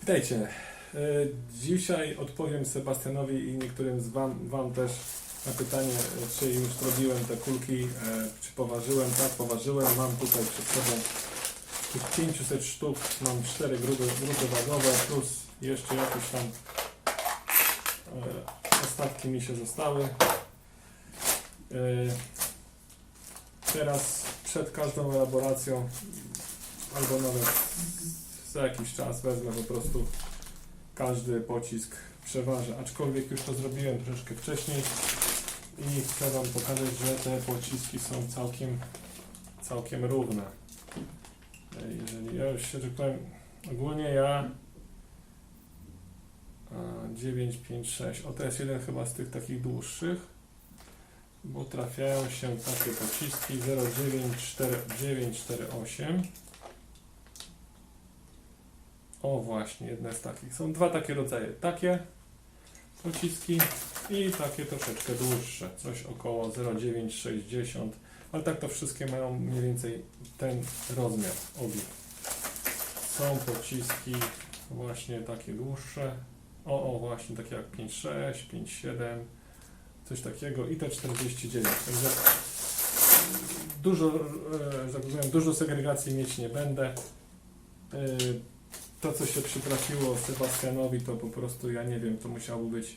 Witajcie. E, Dzisiaj odpowiem Sebastianowi i niektórym z wam, wam też na pytanie, e, czy już robiłem te kulki, e, czy poważyłem. Tak, poważyłem. Mam tutaj przed sobą tych 500 sztuk, mam 4 grupy, grupy wagowe, plus jeszcze jakieś tam ostatki mi się zostały. Teraz przed każdą elaboracją, albo nawet za jakiś czas wezmę po prostu każdy pocisk przeważę, aczkolwiek już to zrobiłem troszeczkę wcześniej i chcę Wam pokazać, że te pociski są całkiem, całkiem równe. Jeżeli ja już się tak powiem, ogólnie ja a, 9, 5, 6, o to jest jeden chyba z tych takich dłuższych, bo trafiają się takie pociski 09498 o właśnie, jedne z takich. Są dwa takie rodzaje. Takie pociski i takie troszeczkę dłuższe. Coś około 0,960. Ale tak to wszystkie mają mniej więcej ten rozmiar obie. Są pociski właśnie takie dłuższe. O, o właśnie takie jak 5,6, 5,7. Coś takiego i te 49. Także dużo, e, że tak dużo segregacji mieć nie będę. E, to, co się przytrafiło Sebastianowi, to po prostu ja nie wiem, to musiało być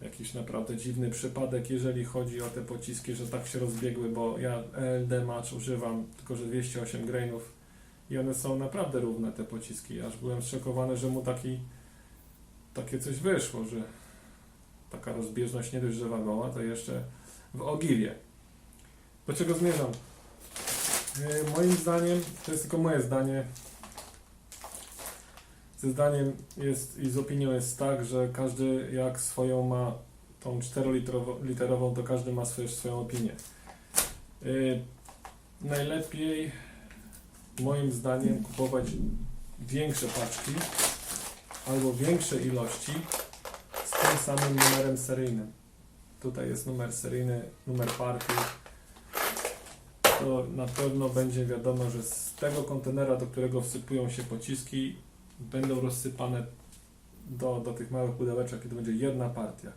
jakiś naprawdę dziwny przypadek, jeżeli chodzi o te pociski, że tak się rozbiegły, bo ja LD Match używam tylko, że 208 grainów i one są naprawdę równe, te pociski. Aż byłem zszokowany, że mu taki, takie coś wyszło, że taka rozbieżność nie dość, że wagowa, to jeszcze w ogiwie. Do czego zmierzam? Yy, moim zdaniem, to jest tylko moje zdanie, ze zdaniem jest i z opinią jest tak, że każdy jak swoją ma tą 4-literową, to każdy ma swoje, swoją opinię. Yy, najlepiej moim zdaniem kupować większe paczki albo większe ilości z tym samym numerem seryjnym. Tutaj jest numer seryjny, numer partii. To na pewno będzie wiadomo, że z tego kontenera, do którego wsypują się pociski, będą rozsypane do, do tych małych pudełeczek i to będzie jedna partia.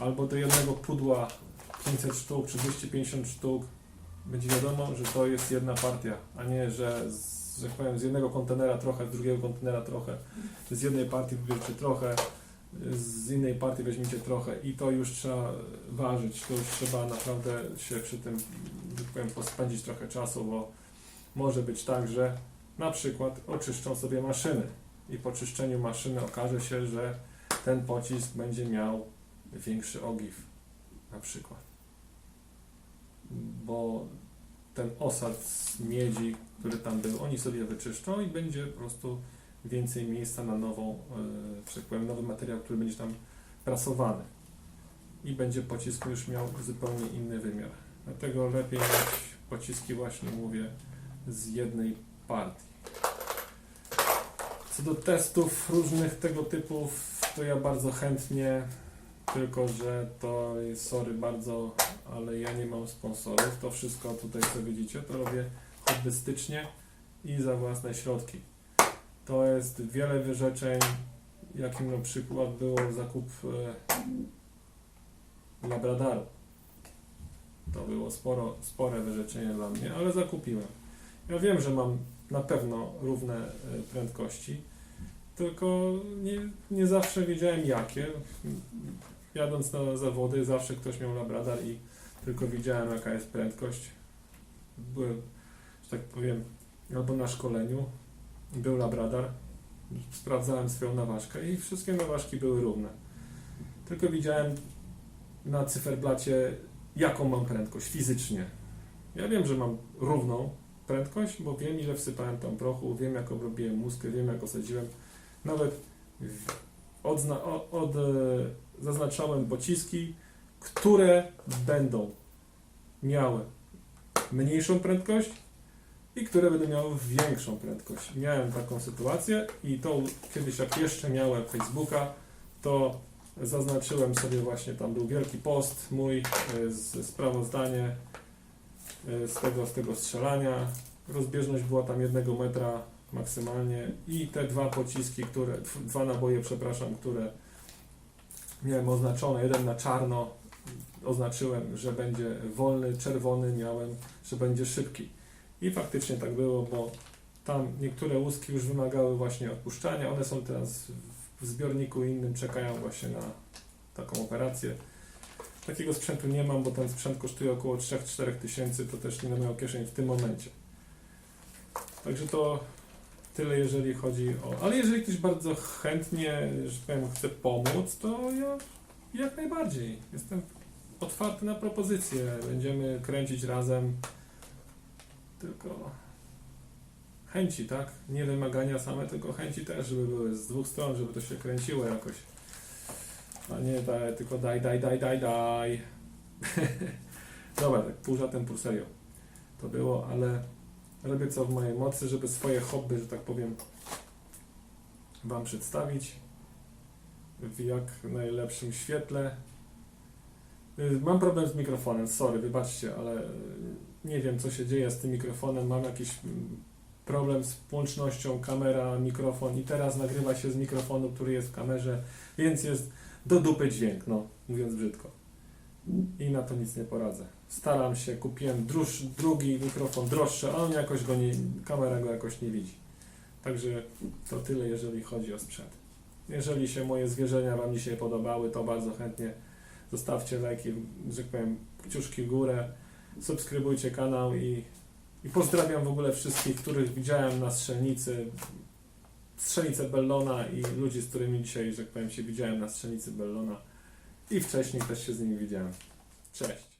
Albo do jednego pudła 500 sztuk czy 250 sztuk będzie wiadomo, że to jest jedna partia, a nie, że z, że tak powiem, z jednego kontenera trochę, z drugiego kontenera trochę, z jednej partii wybierzecie trochę, z innej partii weźmiecie trochę i to już trzeba ważyć, to już trzeba naprawdę się przy tym, tak powiem, pospędzić trochę czasu, bo może być tak, że na przykład oczyszczą sobie maszyny i po czyszczeniu maszyny okaże się, że ten pocisk będzie miał większy ogiw na przykład. Bo ten osad z miedzi, który tam był, oni sobie wyczyszczą i będzie po prostu więcej miejsca na nową, e, że tak powiem, nowy materiał, który będzie tam prasowany. I będzie pocisk już miał zupełnie inny wymiar. Dlatego lepiej mieć pociski, właśnie mówię, z jednej partii. Co do testów różnych tego typu, to ja bardzo chętnie, tylko że to jest, sorry bardzo, ale ja nie mam sponsorów. To wszystko tutaj, co widzicie, to robię hobbystycznie i za własne środki. To jest wiele wyrzeczeń, jakim na przykład było zakup e, Labradaru. To było sporo, spore wyrzeczenie dla mnie, ale zakupiłem. Ja wiem, że mam na pewno równe e, prędkości, tylko nie, nie zawsze wiedziałem jakie. Jadąc na zawody, zawsze ktoś miał labradar i tylko widziałem jaka jest prędkość. Byłem, że tak powiem, albo na szkoleniu, był labradar, sprawdzałem swoją naważkę i wszystkie naważki były równe. Tylko widziałem na cyferblacie, jaką mam prędkość fizycznie. Ja wiem, że mam równą prędkość, bo wiem ile wsypałem tam prochu, wiem jak obrobiłem muskę, wiem jak osadziłem. Nawet w- odzna, o- od, e, zaznaczałem pociski, które będą miały mniejszą prędkość i które będą miały większą prędkość. Miałem taką sytuację i to kiedyś jak jeszcze miałem Facebooka, to zaznaczyłem sobie właśnie, tam był wielki post mój, e, z sprawozdanie z tego, z tego strzelania. Rozbieżność była tam jednego metra maksymalnie i te dwa pociski, które, dw- dwa naboje, przepraszam, które miałem oznaczone, jeden na czarno oznaczyłem, że będzie wolny, czerwony miałem, że będzie szybki. I faktycznie tak było, bo tam niektóre łuski już wymagały właśnie odpuszczania, one są teraz w zbiorniku innym, czekają właśnie na taką operację. Takiego sprzętu nie mam, bo ten sprzęt kosztuje około 3-4 tysięcy, to też nie na moją kieszeń w tym momencie. Także to tyle, jeżeli chodzi o... Ale jeżeli ktoś bardzo chętnie, że tak powiem, chce pomóc, to ja jak najbardziej. Jestem otwarty na propozycje. Będziemy kręcić razem. Tylko chęci, tak? Nie wymagania same, tylko chęci też, żeby były z dwóch stron, żeby to się kręciło jakoś. A nie daj, tylko daj, daj, daj, daj, daj. Dobra, tak pół żartem, pół serio. To było, ale robię co w mojej mocy, żeby swoje hobby, że tak powiem, Wam przedstawić w jak najlepszym świetle. Y, Mam problem z mikrofonem, sorry, wybaczcie, ale nie wiem co się dzieje z tym mikrofonem. Mam jakiś mm, problem z łącznością kamera, mikrofon i teraz nagrywa się z mikrofonu, który jest w kamerze, więc jest do dupy dźwięk, no, mówiąc brzydko. I na to nic nie poradzę. Staram się, kupiłem druż, drugi mikrofon droższy, a on jakoś go nie, kamera go jakoś nie widzi. Także to tyle, jeżeli chodzi o sprzęt. Jeżeli się moje zwierzenia Wam dzisiaj podobały, to bardzo chętnie zostawcie lajki, że tak powiem, kciuszki w górę, subskrybujcie kanał i, i pozdrawiam w ogóle wszystkich, których widziałem na strzelnicy, strzelnicę Bellona i ludzi, z którymi dzisiaj, że tak powiem, się widziałem na strzelnicy Bellona i wcześniej też się z nimi widziałem. Cześć!